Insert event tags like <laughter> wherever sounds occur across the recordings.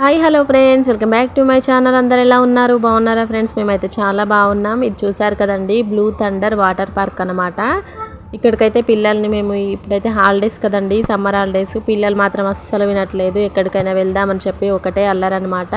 Hi hello friends. Welcome back to my channel. అందరు ఎలా ఉన్నారు? బాగున్నారా ఫ్రెండ్స్? మేమైతే చాలా బాగున్నాం. ఇది చూసారు కదండి బ్లూ థండర్ వాటర్ పార్క్ అనమాట ఇక్కడికైతే పిల్లల్ని మేము ఇప్పుడైతే హాలిడేస్ కదండి సమ్మర్ హాలిడేస్. పిల్లలు మాత్రం అస్సలు వినట్లేదు ఎక్కడికైనా వెళ్దామని చెప్పి ఒకటే అల్లరనమాట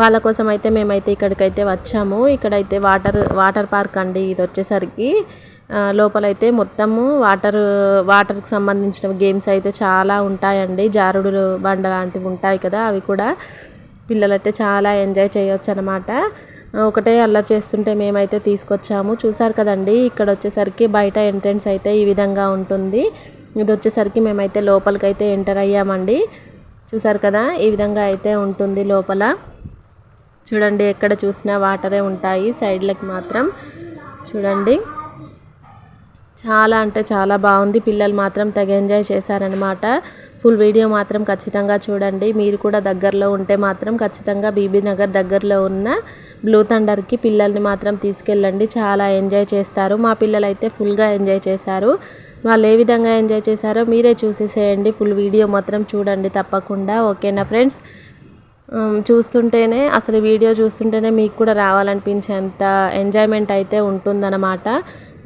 వాళ్ళ కోసం అయితే మేమైతే ఇక్కడికైతే వచ్చాము. ఇక్కడైతే వాటర్ వాటర్ పార్క్ అండి ఇది వచ్చేసరికి. లోపలైతే మొత్తము వాటర్ వాటర్కి సంబంధించిన గేమ్స్ అయితే చాలా ఉంటాయండి. జారుడు బండ లాంటివి ఉంటాయి కదా అవి కూడా పిల్లలైతే చాలా ఎంజాయ్ చేయొచ్చు అనమాట ఒకటే అల్లరి చేస్తుంటే మేమైతే తీసుకొచ్చాము. చూసారు కదండి ఇక్కడ వచ్చేసరికి బయట ఎంట్రన్స్ అయితే ఈ విధంగా ఉంటుంది. ఇది వచ్చేసరికి మేమైతే లోపలికైతే ఎంటర్ అయ్యామండి. చూసారు కదా ఈ విధంగా అయితే ఉంటుంది లోపల. చూడండి ఎక్కడ చూసినా వాటరే ఉంటాయి సైడ్లకి మాత్రం. చూడండి. చాలా అంటే చాలా బాగుంది. పిల్లలు మాత్రం తెగ ఎంజాయ్ చేశారనమాట ఫుల్ వీడియో మాత్రం ఖచ్చితంగా చూడండి. మీరు కూడా దగ్గరలో ఉంటే మాత్రం ఖచ్చితంగా బీబీ నగర్ దగ్గరలో ఉన్న బ్లూ థండర్కి పిల్లల్ని మాత్రం తీసుకెళ్ళండి. చాలా ఎంజాయ్ చేస్తారు. మా పిల్లలు అయితే ఫుల్గా ఎంజాయ్ చేశారు. వాళ్ళు ఏ విధంగా ఎంజాయ్ చేశారో మీరే చూసేసేయండి. ఫుల్ వీడియో మాత్రం చూడండి తప్పకుండా. ఓకేనా ఫ్రెండ్స్? చూస్తుంటేనే అసలు వీడియో చూస్తుంటేనే మీకు కూడా రావాలనిపించేంత ఎంజాయ్మెంట్ అయితే ఉంటుందన్నమాట.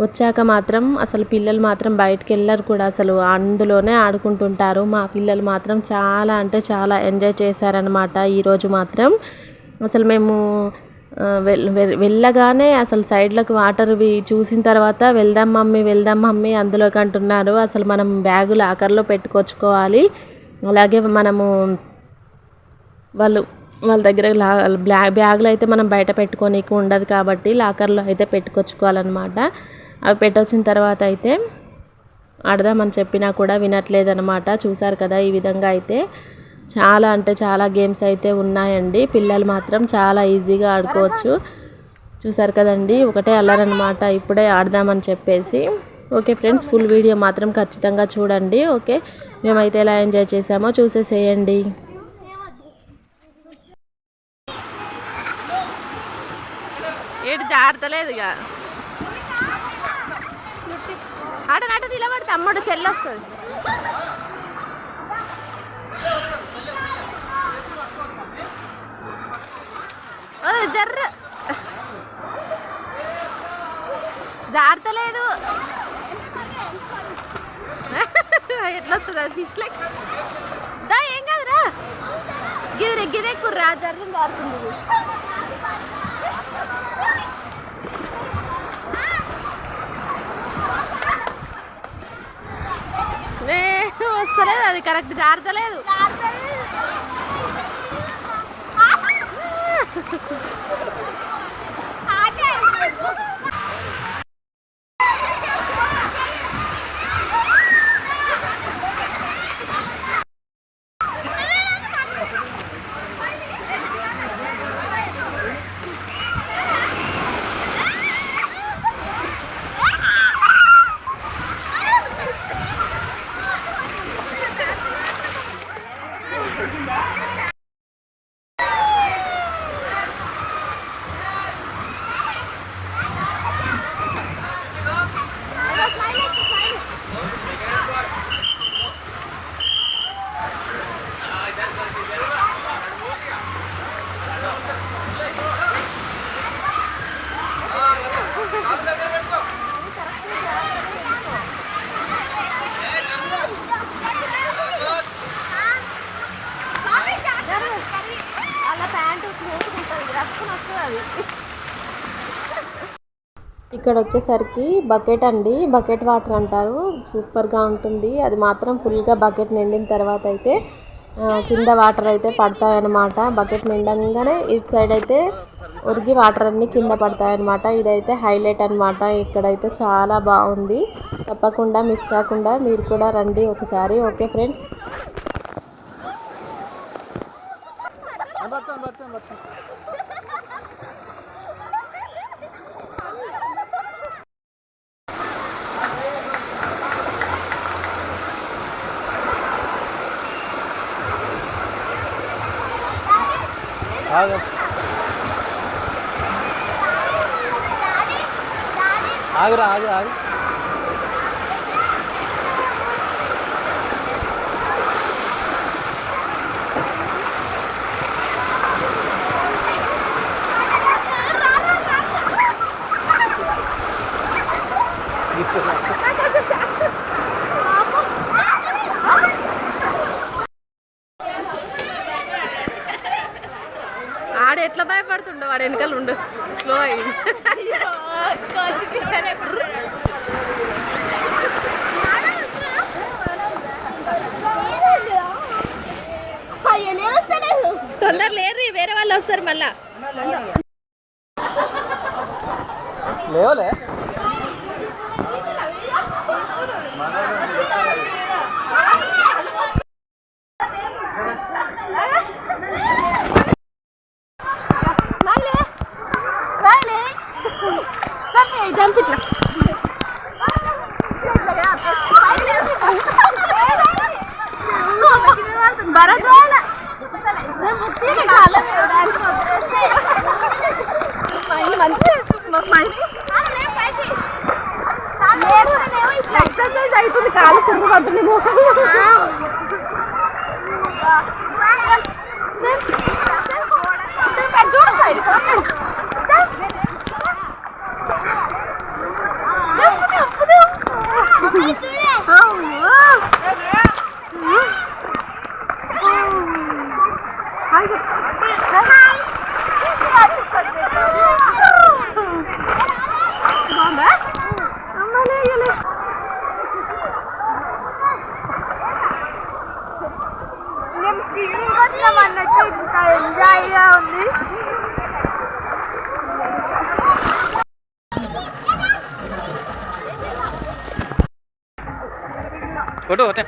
వచ్చాక మాత్రం అసలు పిల్లలు మాత్రం బయటకు వెళ్ళరు కూడా. అసలు అందులోనే ఆడుకుంటుంటారు. మా పిల్లలు మాత్రం చాలా అంటే చాలా ఎంజాయ్ చేశారనమాట ఈరోజు మాత్రం. అసలు మేము వెళ్ళగానే అసలు సైడ్లకు వాటర్వి చూసిన తర్వాత వెళ్దాం మమ్మీ వెళ్దాం మమ్మీ అందులోకి అంటున్నారు. అసలు మనం బ్యాగు లాకర్లో పెట్టుకొచ్చుకోవాలి. అలాగే మనము వాళ్ళు వాళ్ళ దగ్గర లా బ్లా బ్యాగులు అయితే మనం బయట పెట్టుకోనీకి ఉండదు కాబట్టి లాకర్లో అయితే పెట్టుకొచ్చుకోవాలన్నమాట. అవి పెట్టొచ్చిన తర్వాత అయితే ఆడదామని చెప్పినా కూడా వినట్లేదనమాట చూసారు కదా ఈ విధంగా అయితే. చాలా అంటే చాలా గేమ్స్ అయితే ఉన్నాయండి. పిల్లలు మాత్రం చాలా ఈజీగా ఆడుకోవచ్చు. చూసారు కదండి? ఒకటే అల్లరనమాట ఇప్పుడే ఆడదామని చెప్పేసి. ఓకే ఫ్రెండ్స్ ఫుల్ వీడియో మాత్రం ఖచ్చితంగా చూడండి. ఓకే? మేమైతే ఎలా ఎంజాయ్ చేసామో చూసేసేయండి. ఏడు జాగ్రత్తలేదు ఇక ఆట నాట నిలబడితే అమ్మడు చెల్లొస్తుంది ఓ, జర్ర. జారతలేదు ఎట్లా వస్తుంది అది ఫిష్ లెక్క దా ఏం కాదురా. గిది గిదే కుర్రా జర్రం జారుతుంది ఇది. ఏ, వస్తలేదు అది కరెక్ట్ జారతలేదు. ఇక్కడ వచ్చేసరికి బకెట్ అండి. బకెట్ వాటర్ అంటారు. సూపర్గా ఉంటుంది. అది మాత్రం ఫుల్గా బకెట్ నిండిన తర్వాత అయితే కింద వాటర్ అయితే పడతాయన్నమాట. బకెట్ నిండంగానే ఇటు సైడ్ అయితే ఉరిగి వాటర్ అన్ని కింద పడతాయన్నమాట. ఇదైతే హైలైట్ అన్నమాట. ఇక్కడైతే చాలా బాగుంది. తప్పకుండా మిస్ కాకుండా మీరు కూడా రండి ఒకసారి. Okay friends. ఆగు. ఆగురా ఆగు ఆగు. వేరే వాళ్ళు കേട്ടോ ഒറ്റ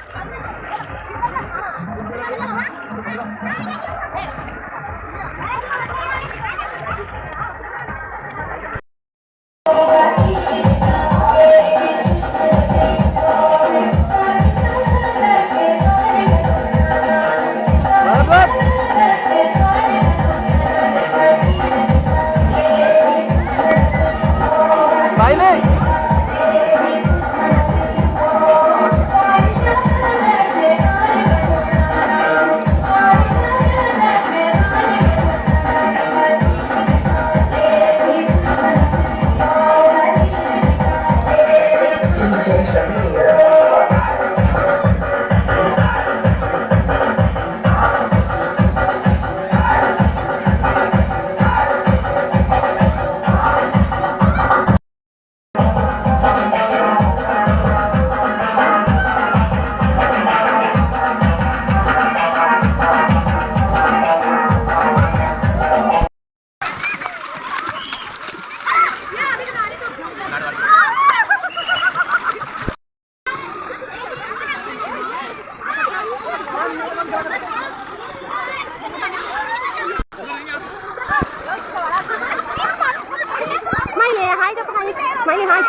హాయ్ చెప్పు హాయ్ స్మైలీ హాయ్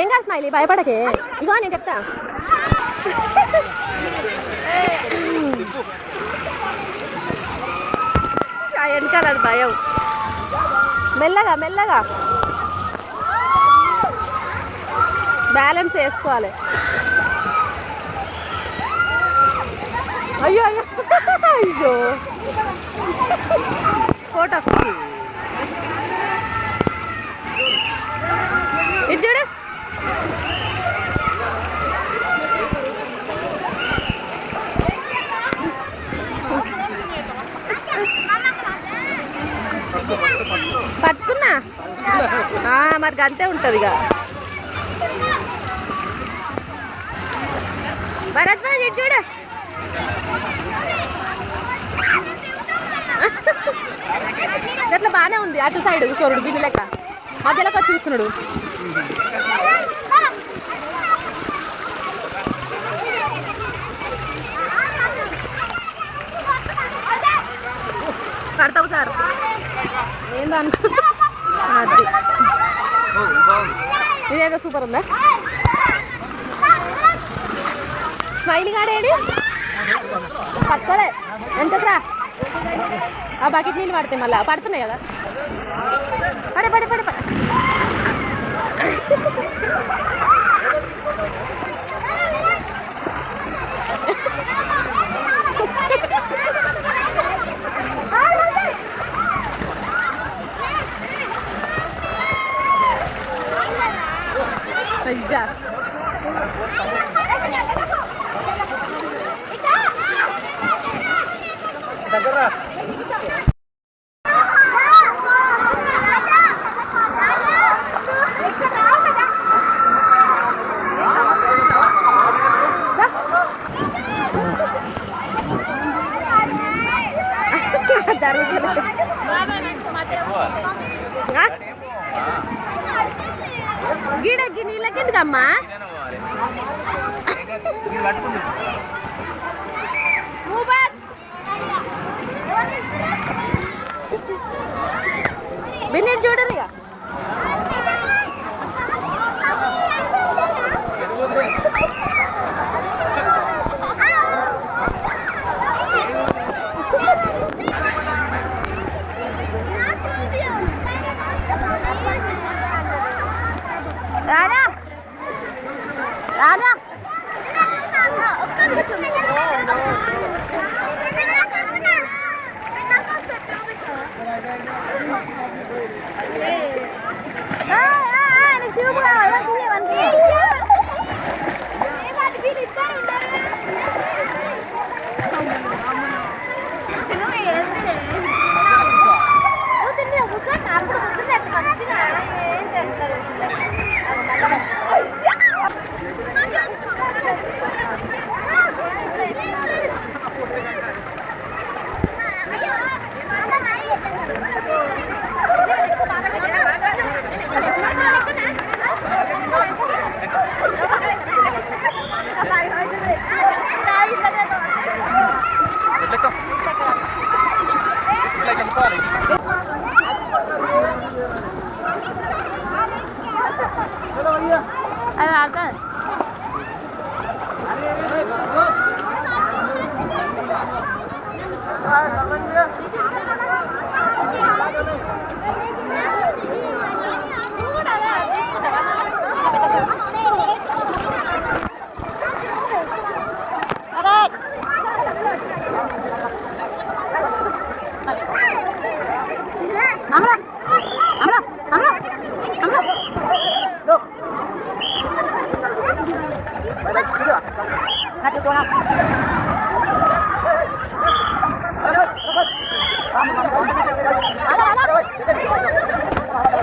ఏం కాదు స్మైలీ? భయపడకే. ఇగో నేను చెప్తా. వెనకాల భయం. మెల్లగా మెల్లగా. బ్యాలెన్స్ వేసుకోవాలి. అయ్యో అయ్యో. అయ్యో. ఫోటో. ఇది చూడు. పట్టుకున్నా? మరి అంతే ఉంటుంది ఇక భరత్ చూడు ఇట్లా బాగానే ఉంది అటు సైడ్ చూడు బిల్లు లెక్క. మధ్యలోకి వచ్చి చూస్తున్నాడు. కడతావు సార్. ఏందో అనుకో అది ఇదేదో సూపర్ ఉందా? స్మైల్ కాడేడి పట్టుకోలే ఎంతకురా ఆ బకెట్ నీళ్ళు పడతాయి మళ్ళీ పడుతున్నాయి కదా పడే పడే పడే పడే Пойдя. గీడకి నీళ్ళకి ఎందుకమ్మా? వినీత్ చూడరు আমরা আমরা আমরা আমরা Look. Hadi doğa.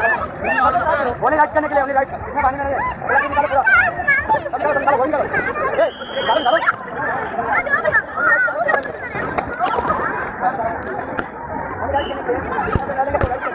वही राइट करने के लिए वही राइट इसमें पानी नहीं है पूरा निकालो पूरा सब निकालो निकालो वही निकालो ए निकालो निकालो वही राइट करने के लिए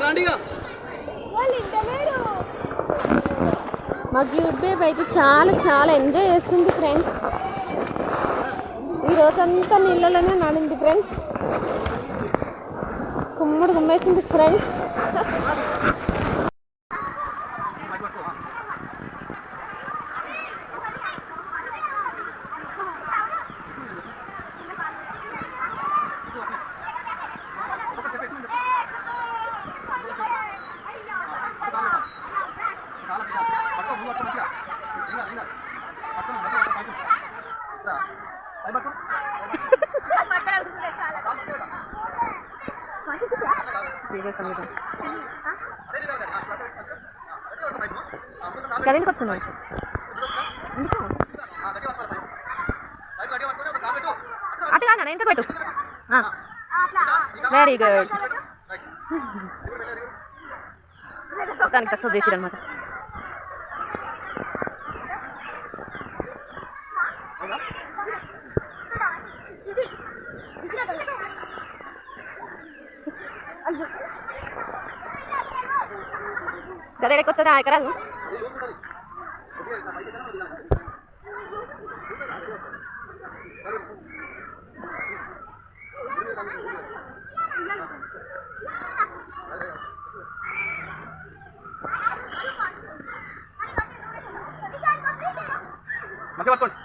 రాండిగా. మా క్యూట్ బేబ్ అయితే చాలా చాలా ఎంజాయ్ చేస్తుంది ఫ్రెండ్స్ ఈ రోజంతా నీళ్ళలోనే నడింది ఫ్రెండ్స్ కుమ్ముడు కుమ్మేసింది ఫ్రెండ్స్ కరెంట్ వస్తున్నాడు అటు కాదు ఎంత పెట్టు. వెరీ గుడ్ <laughs> దానికి సక్సెస్ দাদা এটা করতে দাঁড়ায় করা মাঝে বাদ